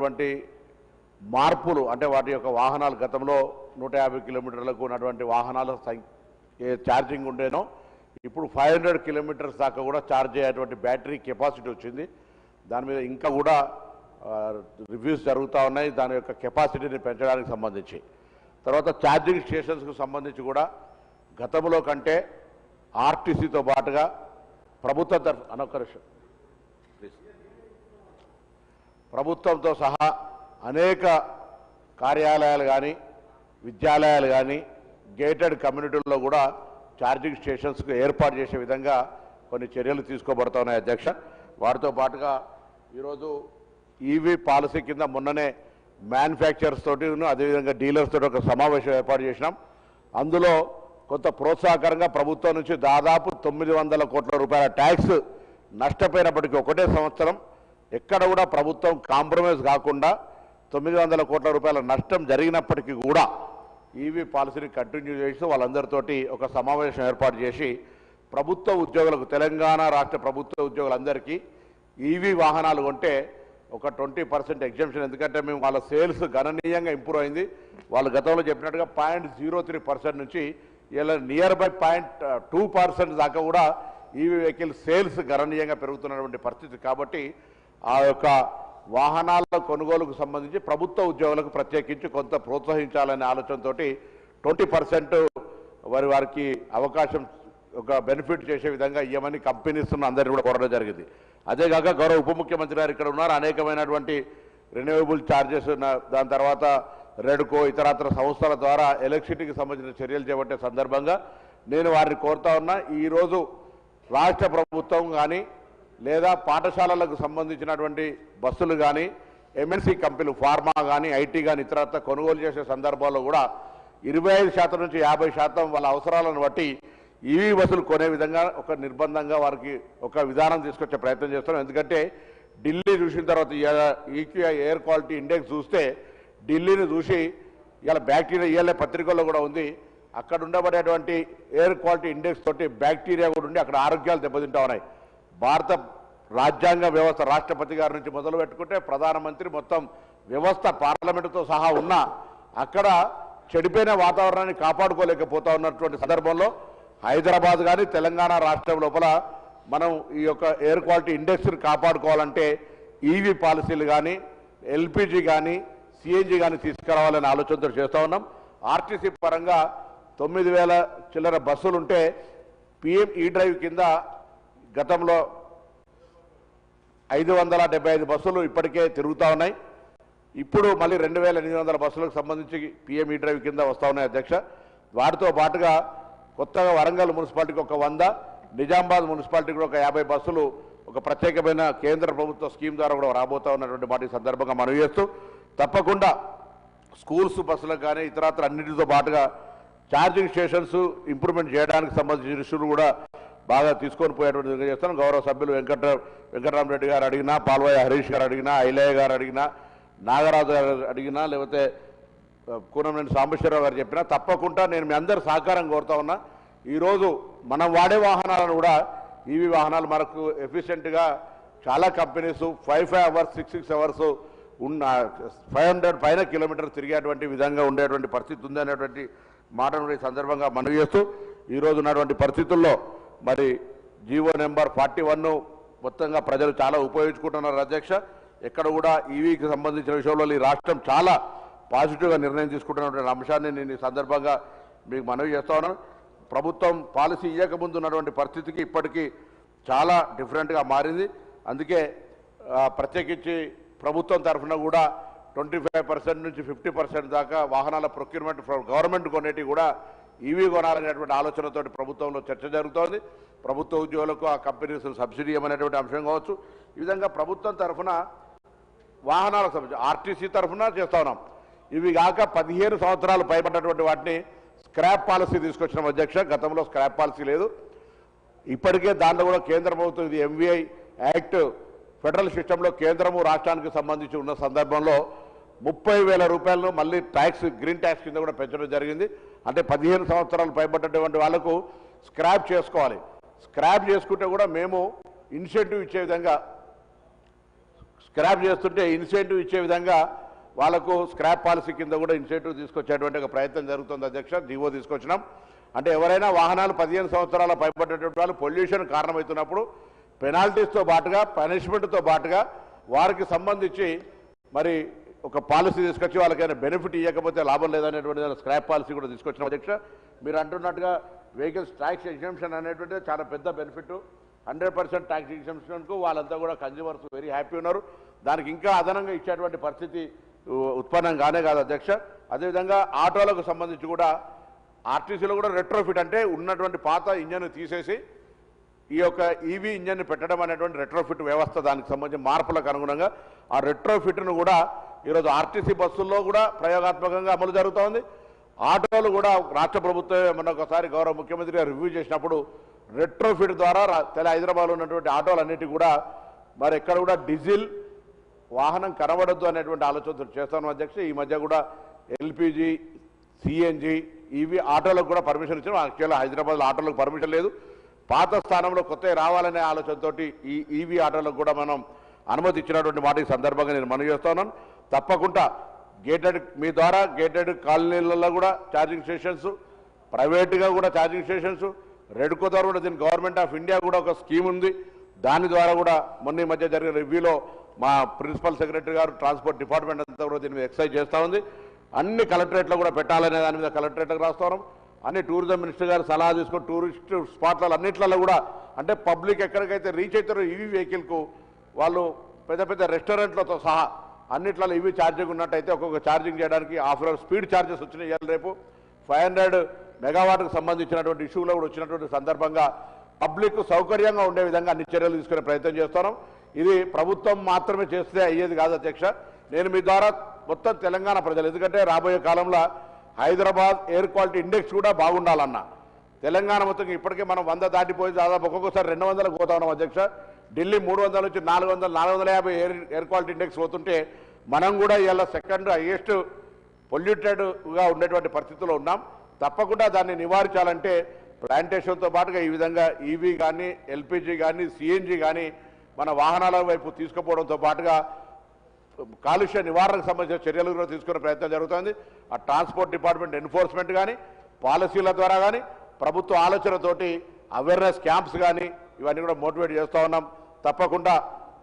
అటువంటి మార్పులు అంటే వాటి యొక్క వాహనాలు గతంలో నూట యాభై కిలోమీటర్లకు ఉన్నటువంటి వాహనాల ఏ ఛార్జింగ్ ఉండేనో ఇప్పుడు ఫైవ్ హండ్రెడ్ కిలోమీటర్స్ దాకా కూడా ఛార్జ్ అయ్యేటువంటి బ్యాటరీ కెపాసిటీ వచ్చింది. దాని మీద ఇంకా కూడా రివ్యూస్ జరుగుతూ ఉన్నాయి. దాని యొక్క కెపాసిటీని పెంచడానికి సంబంధించి. తర్వాత ఛార్జింగ్ స్టేషన్స్కు సంబంధించి కూడా గతంలో కంటే ఆర్టీసీతో పాటుగా ప్రభుత్వ తరఫు అనొక ప్రభుత్వంతో సహా అనేక కార్యాలయాలు కానీ విద్యాలయాలు కానీ గేటెడ్ కమ్యూనిటీల్లో కూడా ఛార్జింగ్ స్టేషన్స్కు ఏర్పాటు చేసే విధంగా కొన్ని చర్యలు తీసుకోబడుతున్నాయి అధ్యక్ష. వాటితో పాటుగా ఈరోజు ఈవీ పాలసీ కింద మొన్ననే మ్యానుఫ్యాక్చరర్స్ తోటి అదేవిధంగా డీలర్స్ తోటి ఒక సమావేశం ఏర్పాటు చేసినాం. అందులో కొంత ప్రోత్సాహకరంగా ప్రభుత్వం నుంచి దాదాపు తొమ్మిది వందల కోట్ల రూపాయల ట్యాక్స్ నష్టపోయినప్పటికీ ఒకటే సంవత్సరం ఎక్కడ కూడా ప్రభుత్వం కాంప్రమైజ్ కాకుండా తొమ్మిది వందల కోట్ల రూపాయల నష్టం జరిగినప్పటికీ కూడా ఈవీ పాలసీని కంటిన్యూ చేసి వాళ్ళందరితోటి ఒక సమావేశం ఏర్పాటు చేసి ప్రభుత్వ ఉద్యోగులకు తెలంగాణ రాష్ట్ర ప్రభుత్వ ఉద్యోగులందరికీ ఈవీ వాహనాలు కొంటే ఒక ట్వంటీ పర్సెంట్ ఎగ్జామ్షన్. ఎందుకంటే మేము వాళ్ళ సేల్స్ గణనీయంగా ఇంప్రూవ్ అయింది. వాళ్ళు గతంలో చెప్పినట్టుగా పాయింట్ జీరో త్రీ పర్సెంట్ నుంచి ఇలా near by point two percent దాకా కూడా ఈవీ వెహికల్ సేల్స్ గణనీయంగా పెరుగుతున్నటువంటి పరిస్థితి. కాబట్టి ఆ యొక్క వాహనాల కొనుగోలుకు సంబంధించి ప్రభుత్వ ఉద్యోగులకు ప్రత్యేకించి కొంత ప్రోత్సహించాలనే ఆలోచనతోటి ట్వంటీ పర్సెంట్ వారి వారికి అవకాశం ఒక బెనిఫిట్ చేసే విధంగా ఇవ్వమని కంపెనీస్ అందరినీ కూడా కోరడం జరిగింది. అదేగాక గౌరవ ఉప ముఖ్యమంత్రి గారు ఇక్కడ ఉన్నారు. అనేకమైనటువంటి రెన్యూవబుల్ ఛార్జెస్ దాని తర్వాత రెడ్కో ఇతరత్ర సంస్థల ద్వారా ఎలక్ట్రిసిటీకి సంబంధించిన చర్యలు చేపట్టే సందర్భంగా నేను వారిని కోరుతా ఉన్నా. ఈరోజు రాష్ట్ర ప్రభుత్వం కానీ లేదా పాఠశాలలకు సంబంధించినటువంటి బస్సులు కానీ ఎంఎన్సీ కంపెనీలు ఫార్మా కానీ ఐటీ కానీ ఇతరత్ర కొనుగోలు చేసే సందర్భాల్లో కూడా ఇరవై ఐదు శాతం నుంచి యాభై శాతం వాళ్ళ అవసరాలను బట్టి ఈవీ బస్సులు కొనే విధంగా ఒక నిర్బంధంగా వారికి ఒక విధానం తీసుకొచ్చే ప్రయత్నం చేస్తున్నాం. ఎందుకంటే ఢిల్లీ చూసిన తర్వాత ఈక్యూఐ ఎయిర్ క్వాలిటీ ఇండెక్స్ చూస్తే ఢిల్లీని చూసి ఇలా బ్యాక్టీరియా ఇవాళ పత్రికల్లో కూడా ఉంది. అక్కడ ఉండబడేటువంటి ఎయిర్ క్వాలిటీ ఇండెక్స్ తోటి బ్యాక్టీరియా కూడా ఉండి అక్కడ ఆరోగ్యాలు దెబ్బతింటా ఉన్నాయి. భారత రాజ్యాంగ వ్యవస్థ రాష్ట్రపతి గారి నుంచి మొదలు పెట్టుకుంటే ప్రధానమంత్రి మొత్తం వ్యవస్థ పార్లమెంటుతో సహా ఉన్న అక్కడ చెడిపోయిన వాతావరణాన్ని కాపాడుకోలేకపోతా ఉన్నటువంటి సందర్భంలో హైదరాబాద్ కానీ తెలంగాణ రాష్ట్రం లోపల మనం ఈ యొక్క ఎయిర్ క్వాలిటీ ఇండెక్స్ని కాపాడుకోవాలంటే ఈవీ పాలసీలు కానీ ఎల్పిజి కానీ సిఎన్జి కానీ తీసుకురావాలనే ఆలోచనతో చేస్తూ ఉన్నాం. ఆర్టీసీ పరంగా తొమ్మిది వేల చిల్లర బస్సులు ఉంటే పిఎం ఈ డ్రైవ్ కింద గతంలో ఐదు వందల డెబ్బై ఐదు బస్సులు ఇప్పటికే తిరుగుతూ ఉన్నాయి. ఇప్పుడు మళ్ళీ రెండు వేల ఎనిమిది వందల బస్సులకు సంబంధించి పిఎం ఈ డ్రైవ్ కింద వస్తూ ఉన్నాయి అధ్యక్ష. వాటితో పాటుగా కొత్తగా వరంగల్ మున్సిపాలిటీకి ఒక వంద నిజామాబాద్ మున్సిపాలిటీకి కూడా ఒక యాభై బస్సులు ఒక ప్రత్యేకమైన కేంద్ర ప్రభుత్వ స్కీమ్ ద్వారా కూడా రాబోతా ఉన్నటువంటి వాటి సందర్భంగా మనవి చేస్తూ తప్పకుండా స్కూల్స్ బస్సులకు కానీ ఇతరత్ర అన్నింటితో పాటుగా ఛార్జింగ్ స్టేషన్స్ ఇంప్రూవ్మెంట్ చేయడానికి సంబంధించిన ఇష్యూలు కూడా బాగా తీసుకొని పోయేటువంటి చేస్తాను. గౌరవ సభ్యులు వెంకట వెంకటరామరెడ్డి గారు అడిగినా పాల్వాయ హరీష్ గారు అడిగినా ఐలయ్య గారు అడిగినా నాగరాజు గారు అడిగినా లేకపోతే కూనంనేని సాంబశ్వరరావు గారు చెప్పినా తప్పకుండా నేను మీ అందరి సహకారం కోరుతా ఉన్నా. ఈరోజు మనం వాడే వాహనాలను కూడా ఈవీ వాహనాలు మనకు ఎఫిషియెంట్గా చాలా companies five five hours six six hours ఉన్న ఫైవ్ హండ్రెడ్ పైన కిలోమీటర్ తిరిగేటువంటి విధంగా ఉండేటువంటి పరిస్థితి ఉంది అనేటువంటి మాటను సందర్భంగా మనవి చేస్తూ ఈరోజు ఉన్నటువంటి పరిస్థితుల్లో మరి జీవో నెంబర్ ఫార్టీ వన్ మొత్తంగా ప్రజలు చాలా ఉపయోగించుకుంటున్నారు అధ్యక్ష. ఎక్కడ కూడా ఈవీకి సంబంధించిన విషయంలో ఈ రాష్ట్రం చాలా పాజిటివ్గా నిర్ణయం తీసుకుంటున్నటువంటి అంశాన్ని నేను ఈ సందర్భంగా మీకు మనవి చేస్తా ఉన్నాను. ప్రభుత్వం పాలసీ ఇవ్వకముందు ఉన్నటువంటి పరిస్థితికి ఇప్పటికీ చాలా డిఫరెంట్గా మారింది. అందుకే ప్రత్యేకించి ప్రభుత్వం తరఫున కూడా ట్వంటీ ఫైవ్ పర్సెంట్ నుంచి ఫిఫ్టీ పర్సెంట్ దాకా వాహనాల ప్రొక్యూర్మెంట్ గవర్నమెంట్ కొనేటివి కూడా ఈవీ కొనాలనేటువంటి ఆలోచనతో ప్రభుత్వంలో చర్చ జరుగుతోంది. ప్రభుత్వ ఉద్యోగులకు ఆ కంపెనీస్ సబ్సిడీ ఇవ్వనేటువంటి అంశం కావచ్చు. ఈ విధంగా ప్రభుత్వం తరఫున వాహనాలకు సంబంధించి ఆర్టీసీ తరఫున చేస్తా ఉన్నాం. ఇవి కాక పదిహేను సంవత్సరాలు పైబడ్డటువంటి వాటిని స్క్రాప్ పాలసీ తీసుకొచ్చిన అధ్యక్ష. గతంలో స్క్రాప్ పాలసీ లేదు. ఇప్పటికే దాంట్లో కూడా కేంద్ర ప్రభుత్వం ఇది ఎంవీఐ యాక్ట్ ఫెడరల్ సిస్టంలో కేంద్రము రాష్ట్రానికి సంబంధించి ఉన్న సందర్భంలో ముప్పై వేల రూపాయలను మళ్ళీ ట్యాక్స్ గ్రీన్ ట్యాక్స్ కింద కూడా పెంచడం జరిగింది. అంటే పదిహేను సంవత్సరాలు పైబడ్డటువంటి వాళ్ళకు స్క్రాప్ చేసుకోవాలి. స్క్రాప్ చేసుకుంటే కూడా మేము ఇన్సెంటివ్ ఇచ్చే విధంగా స్క్రాప్ చేస్తుంటే ఇన్సెంటివ్ ఇచ్చే విధంగా వాళ్ళకు స్క్రాప్ పాలసీ కింద కూడా ఇన్సెంటివ్ తీసుకొచ్చేటువంటి ఒక ప్రయత్నం జరుగుతుంది అధ్యక్ష జీవో తీసుకొచ్చినాం. అంటే ఎవరైనా వాహనాలు పదిహేను సంవత్సరాల పైబడ్డటువంటి వాళ్ళు పొల్యూషన్ కారణమవుతున్నప్పుడు పెనాల్టీస్తో పాటుగా పనిష్మెంట్తో పాటుగా వారికి సంబంధించి మరి ఒక పాలసీ తీసుకొచ్చి వాళ్ళకైనా బెనిఫిట్ ఇవ్వకపోతే లాభం లేదనేటువంటి స్క్రాప్ పాలసీ కూడా తీసుకొచ్చిన అధ్యక్ష. మీరు అంటున్నట్టుగా వెహికల్స్ ట్యాక్స్ ఎగ్జామ్షన్ అనేటువంటిది చాలా పెద్ద బెనిఫిట్. హండ్రెడ్ పర్సెంట్ ట్యాక్స్ ఎగ్జామ్షన్కు వాళ్ళంతా కూడా కన్జ్యూమర్స్ వెరీ హ్యాపీ ఉన్నారు. దానికి ఇంకా అదనంగా ఇచ్చేటువంటి పరిస్థితి ఉత్పన్నం కానే కాదు అధ్యక్ష. అదేవిధంగా ఆటోలకు సంబంధించి కూడా ఆర్టీసీలో కూడా రెట్రోఫిట్ అంటే ఉన్నటువంటి పాత ఇంజన్ తీసేసి ఈ యొక్క ఈవీ ఇంజన్ పెట్టడం అనేటువంటి రెట్రోఫిట్ వ్యవస్థ దానికి సంబంధించిన మార్పులకు అనుగుణంగా ఆ రెట్రోఫిట్ను కూడా ఈరోజు ఆర్టీసీ బస్సుల్లో కూడా ప్రయోగాత్మకంగా అమలు జరుగుతోంది. ఆటోలు కూడా రాష్ట్ర ప్రభుత్వం మొన్నొకసారి గౌరవ ముఖ్యమంత్రి గారు రివ్యూ చేసినప్పుడు రెట్రోఫిట్ ద్వారా తెల హైదరాబాద్లో ఉన్నటువంటి ఆటోలన్నిటి కూడా మరి ఎక్కడ కూడా డీజిల్ వాహనం కనబడద్దు అనేటువంటి ఆలోచనతో చేస్తాను అధ్యక్ష. ఈ మధ్య కూడా ఎల్పిజి సిఎన్జి ఇవి ఆటోలకు కూడా పర్మిషన్ ఇచ్చిన యాక్చువల్గా హైదరాబాద్లో ఆటోలకు పర్మిషన్ లేదు. పాత స్థానంలో కొత్త రావాలనే ఆలోచనతోటి ఈ ఈవీ ఆటోలకు కూడా మనం అనుమతి ఇచ్చినటువంటి మాట ఈ సందర్భంగా నేను మనవి చేస్తున్నాను. తప్పకుండా గేటెడ్ మీ ద్వారా గేటెడ్ కాలనీలలో కూడా ఛార్జింగ్ స్టేషన్స్ ప్రైవేట్గా కూడా ఛార్జింగ్ స్టేషన్స్ రెడ్కో ద్వారా కూడా దీని గవర్నమెంట్ ఆఫ్ ఇండియా కూడా ఒక స్కీమ్ ఉంది. దాని ద్వారా కూడా మొన్న ఈ మధ్య జరిగిన రివ్యూలో మా ప్రిన్సిపల్ సెక్రటరీ గారు ట్రాన్స్పోర్ట్ డిపార్ట్మెంట్ అంతా కూడా దీని మీద ఎక్సైజ్ చేస్తూ ఉంది. అన్ని కలెక్టరేట్లో కూడా పెట్టాలనే దాని మీద కలెక్టరేట్కి రాస్తున్నాం అన్ని టూరిజం మినిస్టర్ గారు సలహా తీసుకొని టూరిస్ట్ స్పాట్లలో అన్నిట్లలో కూడా అంటే పబ్లిక్ ఎక్కడికైతే రీచ్ అవుతారో ఈవీ వెహికల్కు వాళ్ళు పెద్ద పెద్ద రెస్టారెంట్లతో సహా అన్నిట్లలో ఇవి ఛార్జింగ్ ఉన్నట్టయితే ఒక్కొక్క ఛార్జింగ్ చేయడానికి హాఫ్ అవర్ స్పీడ్ ఛార్జెస్ వచ్చినాయి. ఇవాళ రేపు ఫైవ్ హండ్రెడ్ మెగావాట్కు సంబంధించినటువంటి ఇష్యూలో కూడా వచ్చినటువంటి సందర్భంగా పబ్లిక్ సౌకర్యంగా ఉండే విధంగా అన్ని చర్యలు తీసుకునే ప్రయత్నం చేస్తున్నాం. ఇది ప్రభుత్వం మాత్రమే చేస్తే అయ్యేది కాదు అధ్యక్ష. నేను మీ ద్వారా మొత్తం తెలంగాణ ప్రజలు ఎందుకంటే రాబోయే కాలంలో హైదరాబాద్ ఎయిర్ క్వాలిటీ ఇండెక్స్ కూడా బాగుండాలన్నా తెలంగాణ మొత్తం ఇప్పటికే మనం వంద దాటిపోయి దాదాపు ఒక్కొక్కసారి రెండు వందలకు పోతా ఉన్నాం అధ్యక్ష. ఢిల్లీ మూడు వందల నుంచి నాలుగు వందల నాలుగు వందల యాభై ఎయిర్ ఎయిర్ క్వాలిటీ ఇండెక్స్ పోతుంటే మనం కూడా ఇవాళ సెకండ్ హైయెస్ట్ పొల్యూటెడ్గా ఉండేటువంటి పరిస్థితుల్లో ఉన్నాం. తప్పకుండా దాన్ని నివారించాలంటే ప్లాంటేషన్తో పాటుగా ఈ విధంగా ఈవీ కానీ ఎల్పిజి కానీ సిఎన్జి కానీ మన వాహనాల వైపు తీసుకుపోవడంతో పాటుగా కాలుష్య నివారణకు సంబంధించిన చర్యలు కూడా తీసుకునే ప్రయత్నం జరుగుతుంది. ఆ ట్రాన్స్పోర్ట్ డిపార్ట్మెంట్ ఎన్ఫోర్స్మెంట్ కానీ పాలసీల ద్వారా కానీ ప్రభుత్వ ఆలోచనతోటి అవేర్నెస్ క్యాంప్స్ కానీ ఇవన్నీ కూడా మోటివేట్ చేస్తూ ఉన్నాం. తప్పకుండా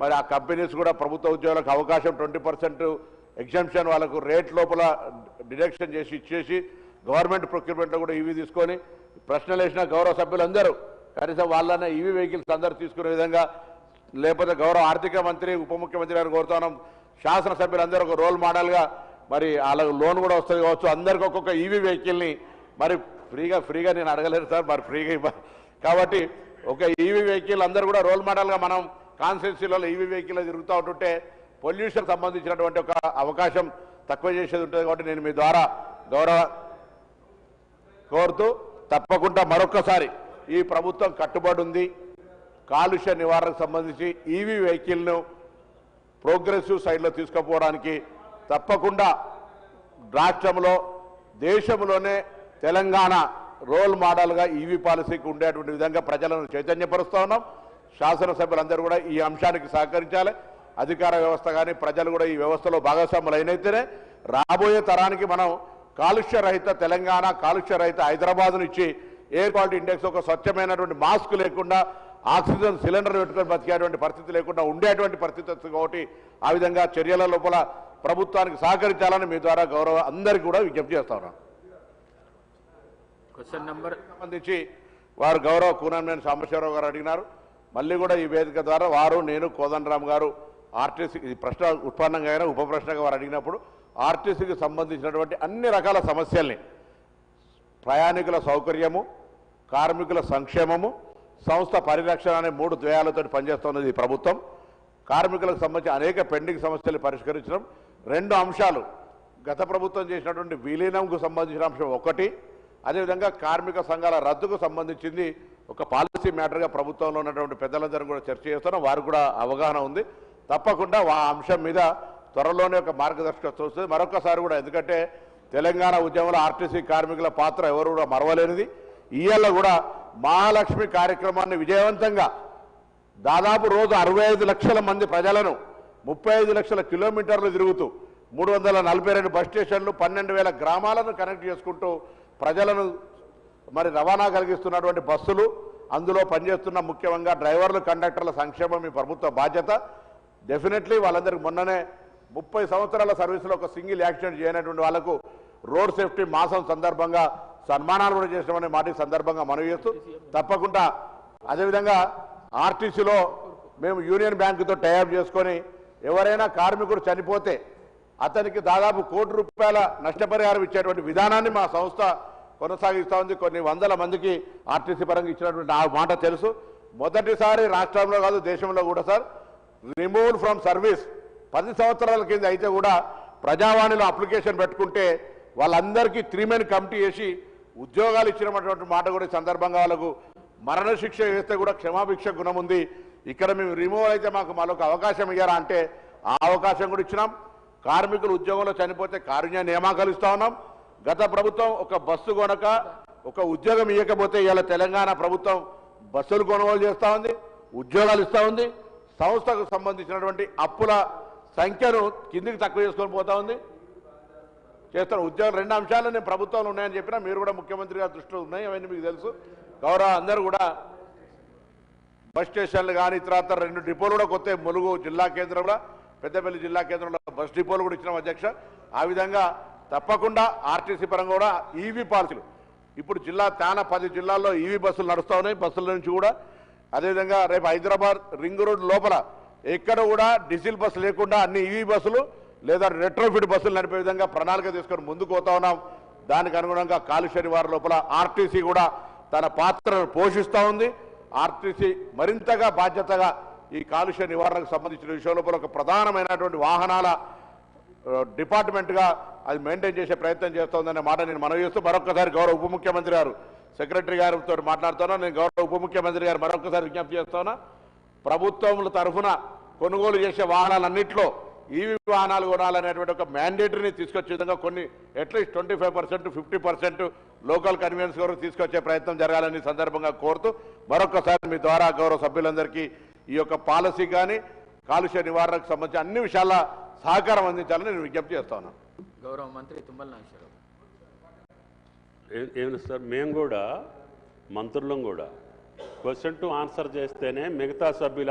మరి ఆ కంపెనీస్ కూడా ప్రభుత్వ ఉద్యోగులకు అవకాశం ట్వంటీ పర్సెంట్ ఎగ్జామ్షన్ వాళ్ళకు రేట్ లోపల డిడక్షన్ చేసి ఇచ్చేసి గవర్నమెంట్ ప్రొక్యూర్మెంట్లో కూడా ఇవి తీసుకొని ప్రశ్నలు వేసిన గౌరవ సభ్యులందరూ కనీసం వాళ్ళనే ఈవీ వెహికల్స్ అందరూ తీసుకునే విధంగా లేకపోతే గౌరవ ఆర్థిక మంత్రి ఉప ముఖ్యమంత్రి గారు కోరుతున్నాం శాసనసభ్యులందరూ ఒక రోల్ మోడల్గా మరి వాళ్ళకు లోన్ కూడా వస్తుంది కావచ్చు. అందరికి ఒక్కొక్క ఈవీ వెహికల్ని మరి ఫ్రీగా ఫ్రీగా నేను అడగలేదు సార్ మరి ఫ్రీగా ఇవ్వ. కాబట్టి ఒక ఈవీ వెహికల్ అందరూ కూడా రోల్ మోడల్గా మనం కాన్స్టిట్యూన్సీలలో ఈవీ వెహికల్ తిరుగుతూ ఉంటుంటే పొల్యూషన్ సంబంధించినటువంటి ఒక అవకాశం తక్కువ చేసేది ఉంటుంది కాబట్టి నేను మీ ద్వారా గౌరవ కోరుతూ తప్పకుండా మరొక్కసారి ఈ ప్రభుత్వం కట్టుబడి ఉంది. కాలుష్య నివారణకు సంబంధించి ఈవీ వెహికల్ను ప్రోగ్రెసివ్ సైడ్లో తీసుకుపోవడానికి తప్పకుండా రాష్ట్రంలో దేశంలోనే తెలంగాణ రోల్ మోడల్గా ఈవీ పాలసీకి ఉండేటువంటి విధంగా ప్రజలను చైతన్యపరుస్తూ ఉన్నాం. శాసనసభ్యులందరూ కూడా ఈ అంశానికి సహకరించాలి. అధికార వ్యవస్థ కానీ ప్రజలు కూడా ఈ వ్యవస్థలో భాగస్వాములు అయినైతేనే రాబోయే తరానికి మనం కాలుష్య రహిత తెలంగాణ కాలుష్య రహిత హైదరాబాద్ను ఇచ్చి ఎయిర్ క్వాలిటీ ఇండెక్స్ ఒక స్వచ్ఛమైనటువంటి మాస్క్ లేకుండా ఆక్సిజన్ సిలిండర్ పెట్టుకొని బతికేటువంటి పరిస్థితి లేకుండా ఉండేటువంటి పరిస్థితి వస్తుంది కాబట్టి ఆ విధంగా చర్యల లోపల ప్రభుత్వానికి సహకరించాలని మీ ద్వారా గౌరవ అందరికీ కూడా విజ్ఞప్తి చేస్తా ఉన్నాను క్వశ్చన్ నంబర్ సంబంధించి వారు గౌరవ కూనమనేని సాంబశివరావు గారు అడిగినారు. మళ్ళీ కూడా ఈ వేదిక ద్వారా వారు నేను కోదండరామ్ గారు ఆర్టీసీ ఇది ప్రశ్న ఉత్పన్నంగా అయినా ఉప ప్రశ్నగా వారు అడిగినప్పుడు ఆర్టీసీకి సంబంధించినటువంటి అన్ని రకాల సమస్యల్ని ప్రయాణికుల సౌకర్యము కార్మికుల సంక్షేమము సంస్థ పరిరక్షణ అనే మూడు ద్వేయాలతో పనిచేస్తున్నది ఈ ప్రభుత్వం. కార్మికులకు సంబంధించి అనేక పెండింగ్ సమస్యలు పరిష్కరించడం. రెండు అంశాలు గత ప్రభుత్వం చేసినటువంటి విలీనంకు సంబంధించిన అంశం ఒకటి. అదేవిధంగా కార్మిక సంఘాల రద్దుకు సంబంధించింది ఒక పాలసీ మ్యాటర్గా ప్రభుత్వంలో ఉన్నటువంటి పెద్దలందరూ కూడా చర్చ చేస్తున్నాం వారికి కూడా అవగాహన ఉంది. తప్పకుండా ఆ అంశం మీద త్వరలోనే ఒక మార్గదర్శకత్వం వస్తుంది. మరొకసారి కూడా ఎందుకంటే తెలంగాణ ఉద్యమంలో ఆర్టీసీ కార్మికుల పాత్ర ఎవరు కూడా మరవలేనిది. ఇయ్యాల కూడా మహాలక్ష్మి కార్యక్రమాన్ని విజయవంతంగా దాదాపు రోజు అరవై ఐదు లక్షల మంది ప్రజలను ముప్పై ఐదు లక్షల కిలోమీటర్లు తిరుగుతూ మూడు వందల నలభై రెండు బస్ స్టేషన్లు పన్నెండు వేల గ్రామాలను కనెక్ట్ చేసుకుంటూ ప్రజలను మరి రవాణా కలిగిస్తున్నటువంటి బస్సులు అందులో పనిచేస్తున్న ముఖ్యంగా డ్రైవర్లు కండక్టర్ల సంక్షేమం మీ ప్రభుత్వ బాధ్యత. డెఫినెట్లీ వాళ్ళందరికీ మొన్ననే ముప్పై సంవత్సరాల సర్వీసులో ఒక సింగిల్ యాక్సిడెంట్ చేయనటువంటి వాళ్ళకు రోడ్ సేఫ్టీ మాసం సందర్భంగా సన్మానాలు కూడా చేసినామనే మాట సందర్భంగా మనవి చేస్తూ తప్పకుండా అదేవిధంగా ఆర్టీసీలో మేము యూనియన్ బ్యాంకుతో టైఅప్ చేసుకొని ఎవరైనా కార్మికుడు చనిపోతే అతనికి దాదాపు కోటి రూపాయల నష్టపరిహారం ఇచ్చేటువంటి విధానాన్ని మా సంస్థ కొనసాగిస్తూ ఉంది. కొన్ని వందల మందికి ఆర్టీసీ పరంగా ఇచ్చినటువంటి ఆ మాట తెలుసు. మొదటిసారి రాష్ట్రంలో కాదు దేశంలో కూడా సార్. Remove from service. పది సంవత్సరాల కింద అయితే కూడా ప్రజావాణిలో అప్లికేషన్ పెట్టుకుంటే వాళ్ళందరికీ త్రీ మెన్ కమిటీ వేసి ఉద్యోగాలు ఇచ్చినటువంటి మాట కూడా సందర్భంగా వాళ్ళకు మరణశిక్ష వేస్తే కూడా క్షమాభిక్ష గుణం ఉంది. ఇక్కడ మేము రిమూవ్ అయితే మాకు మరొక అవకాశం ఇయ్యారా అంటే ఆ అవకాశం కూడా ఇచ్చినాం. కార్మికులు ఉద్యోగంలో చనిపోతే కారుణ్య నియామకాలు ఇస్తా ఉన్నాం. గత ప్రభుత్వం ఒక బస్సు కొనక ఒక ఉద్యోగం ఇవ్వకపోతే ఇవాళ తెలంగాణ ప్రభుత్వం బస్సులు కొనుగోలు చేస్తూ ఉంది ఉద్యోగాలు ఇస్తూ ఉంది సంస్థకు సంబంధించినటువంటి అప్పుల సంఖ్యను కిందికి తక్కువ చేసుకొని పోతా ఉంది. చేస్తారు ఉద్యోగం రెండు అంశాలు నేను ప్రభుత్వంలో ఉన్నాయని చెప్పినా మీరు కూడా ముఖ్యమంత్రి గారి దృష్టిలో ఉన్నాయి అవన్నీ మీకు తెలుసు. గౌరవ అందరూ కూడా బస్ స్టేషన్లు కానీ తర్వాత రెండు డిపోలు కూడా కొత్త ములుగు జిల్లా కేంద్రంలో పెద్దపల్లి జిల్లా కేంద్రంలో బస్ డిపోలు కూడా ఇచ్చినాం అధ్యక్ష. ఆ విధంగా తప్పకుండా ఆర్టీసీ పరంగా కూడా ఈవీ పాలసీలు. ఇప్పుడు జిల్లా తాన పది జిల్లాల్లో ఈవీ బస్సులు నడుస్తూ ఉన్నాయి. బస్సుల నుంచి కూడా అదేవిధంగా రేపు హైదరాబాద్ రింగ్ రోడ్ లోపల ఎక్కడ కూడా డీజిల్ బస్సు లేకుండా అన్ని ఈవీ బస్సులు లేదా రెట్రోఫిట్ బస్సులు నడిపే విధంగా ప్రణాళిక తీసుకొని ముందుకు పోతా ఉన్నాం. దానికి అనుగుణంగా కాలుష్య నివారణ లోపల ఆర్టీసీ కూడా తన పాత్రను పోషిస్తూ ఉంది. ఆర్టీసీ మరింతగా బాధ్యతగా ఈ కాలుష్య నివారణకు సంబంధించిన విషయం లోపల ఒక ప్రధానమైనటువంటి వాహనాల డిపార్ట్మెంట్గా అది మెయింటైన్ చేసే ప్రయత్నం చేస్తోందనే మాట నేను మనవి చేస్తూ మరొకసారి గౌరవ ఉప ముఖ్యమంత్రి గారు సెక్రటరీ గారితో మాట్లాడుతున్నా. నేను గౌరవ ఉప ముఖ్యమంత్రి గారు మరొకసారి విజ్ఞప్తి చేస్తున్నా. ప్రభుత్వముల తరఫున కొనుగోలు చేసే వాహనాలన్నింటిలో ఈవీ వాహనాలు కొనాలనేటువంటి ఒక మ్యాండేటరీని తీసుకొచ్చే విధంగా కొన్ని at least twenty five percent fifty percent local convenience వరకు తీసుకొచ్చే ప్రయత్నం జరగాలని సందర్భంగా కోరుతూ మరొకసారి మీ ద్వారా గౌరవ సభ్యులందరికీ ఈ యొక్క పాలసీ కానీ కాలుష్య నివారణకు సంబంధించి అన్ని విషయాల సహకారం అందించాలని నేను విజ్ఞప్తి చేస్తా ఉన్నాను గౌరవ మంత్రి తుమ్మల నాగేశ్వరరావు ఏమి సార్ మేము కూడా మంత్రులం కూడా. క్వశ్చన్ టు ఆన్సర్ చేస్తేనే మిగతా సభ్యులు